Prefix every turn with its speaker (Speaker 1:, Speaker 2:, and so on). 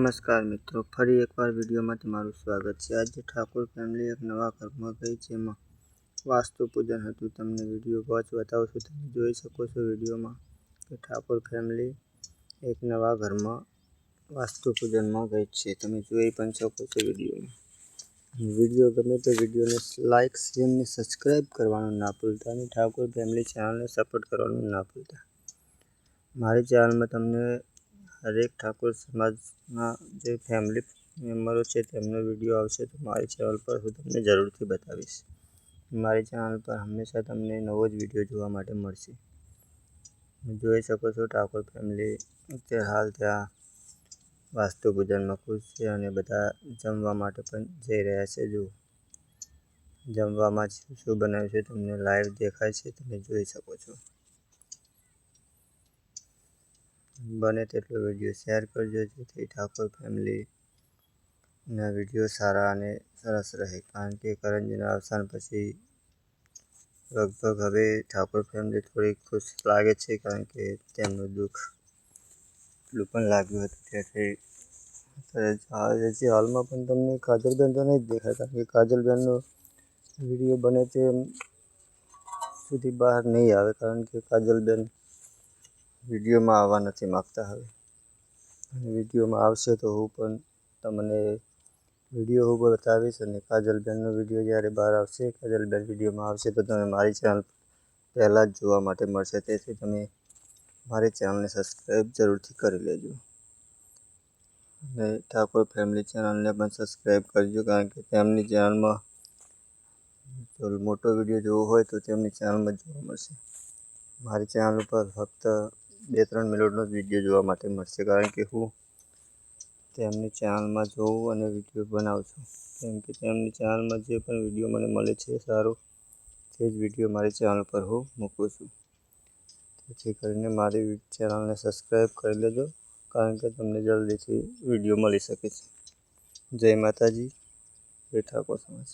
Speaker 1: નમસ્કાર મિત્રો, ફરી એકવાર વિડીયોમાં તમારું સ્વાગત છે. આજે ઠાકોર ફેમિલી એક નવા ઘરમાં ગઈ જેમાં વાસ્તુ પૂજન હતું. તમને વીડિયો વોચ બતાવું છું. તમે જોઈ શકો છો વિડીયોમાં કે ઠાકોર ફેમિલી એક નવા ઘરમાં વાસ્તુ પૂજનમાં ગઈ છે. તમે જોઈ પણ શકો છો વિડીયોમાં. વીડિયો ગમે તો વિડીયોને લાઇક શેર સબસ્ક્રાઈબ કરવાનું ના ભૂલતા અને ઠાકોર ફેમિલી ચેનલને સપોર્ટ કરવાનું ના ભૂલતા. મારી ચેનલમાં તમને હરેક ઠાકોર સમાજના જે ફેમિલી મેમ્બરો છે, તેમનો વીડિયો આવશે તો મારી ચેનલ પર હું તમને જરૂરથી બતાવીશ. મારી ચેનલ પર હંમેશા તમને નવો જ વીડિયો જોવા માટે મળશે. જોઈ શકો છો ઠાકોર ફેમિલી અત્યારે હાલ ત્યાં વાસ્તુ પૂજનમાં ખુશ છે અને બધા જમવા માટે પણ જઈ રહ્યા છે. જો જમવામાં શું શું બનાવ્યું છે, તમને લાઈવ દેખાય છે, તમે જોઈ શકો છો. બને તેટલો વીડિયો શેર કરજો, જેથી ઠાકોર ફેમિલીના વીડિયો સારા અને સરસ રહે. કારણ કે કરંજીના અવસાન પછી લગભગ હવે ઠાકોર ફેમિલી થોડી ખુશ લાગે છે, કારણ કે તેમનું દુઃખ એટલું પણ લાગ્યું હતું તેથી જે હાલમાં પણ તમને કાજલબેન તો નહીં જ કારણ કે કાજલબેનનો વીડિયો બને તેમ સુધી બહાર નહીં આવે, કારણ કે કાજલબેન વિડીયોમાં આવવા નથી માગતા હવે. અને વિડીયોમાં આવશે તો હું પણ તમને વીડિયો હું બતાવીશ અને કાજલબેનનો વીડિયો જ્યારે બહાર આવશે કાજલબેન વિડીયોમાં આવશે, તો તમે મારી ચેનલ પહેલાં જ જોવા માટે મળશે. તેથી તમે મારી ચેનલને સબસ્ક્રાઈબ જરૂરથી કરી લેજો. અને ઠાકોર ફેમિલી ચેનલને પણ સબસ્ક્રાઈબ કરજો, કારણ કે તેમની ચેનલમાં જો મોટો વીડિયો જોવો હોય તો તેમની ચેનલમાં જોવા મળશે. મારી ચેનલ ઉપર ફક્ત બે ત્રણ મિનિટનો જ વીડિયો જોવા માટે મળશે. કારણ કે હું તેમની ચેનલમાં જોઉં અને વીડિયો બનાવું છું. કેમ કે તેમની ચેનલમાં જે પણ વીડિયો મને મળે છે સારો, તે જ વીડિયો મારી ચેનલ પર હું મૂકું છું. જેથી કરીને મારી ચેનલને સબસ્ક્રાઈબ કરી લેજો, કારણ કે તમને જલ્દીથી વીડિયો મળી શકે છે. જય માતાજી, જય ઠાકોર સમાજ.